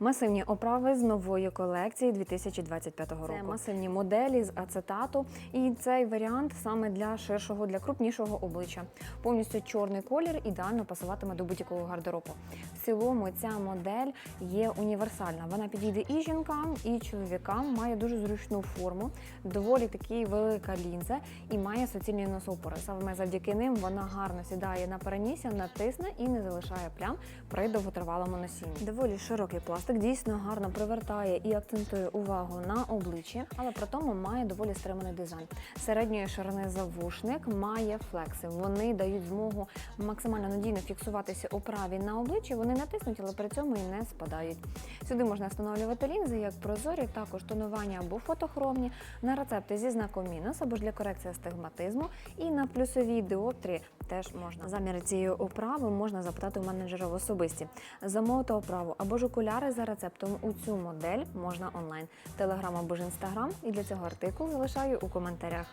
Масивні оправи з нової колекції 2025 року. Це масивні моделі з ацетату, і цей варіант саме для ширшого, для крупнішого обличчя. Повністю чорний колір ідеально пасуватиме до будь-якого гардеробу. В цілому ця модель є універсальна. Вона підійде і жінкам, і чоловікам. Має дуже зручну форму, доволі таки велика лінза і має суцільні носопори. Саме завдяки ним вона гарно сідає на перенісся, натисне і не залишає плям при довготривалому носінні. Доволі широкий пластик дійсно гарно привертає і акцентує увагу на обличчі, але при тому має доволі стриманий дизайн. Середньої ширини завушник має флекси. Вони дають змогу максимально надійно фіксуватися у на обличчі. Вони натиснуть, але при цьому і не спадають. Сюди можна встановлювати лінзи як прозорі, також тонування або фотохромні, на рецепти зі знаком мінус або ж для корекції астигматизму. І на плюсовій діоптрії теж можна. Заміри цієї оправи можна запитати у менеджера в особисті. Замовити оправу або ж окуляри за рецептом у цю модель можна онлайн, телеграм або ж інстаграм. І для цього артикул залишаю у коментарях.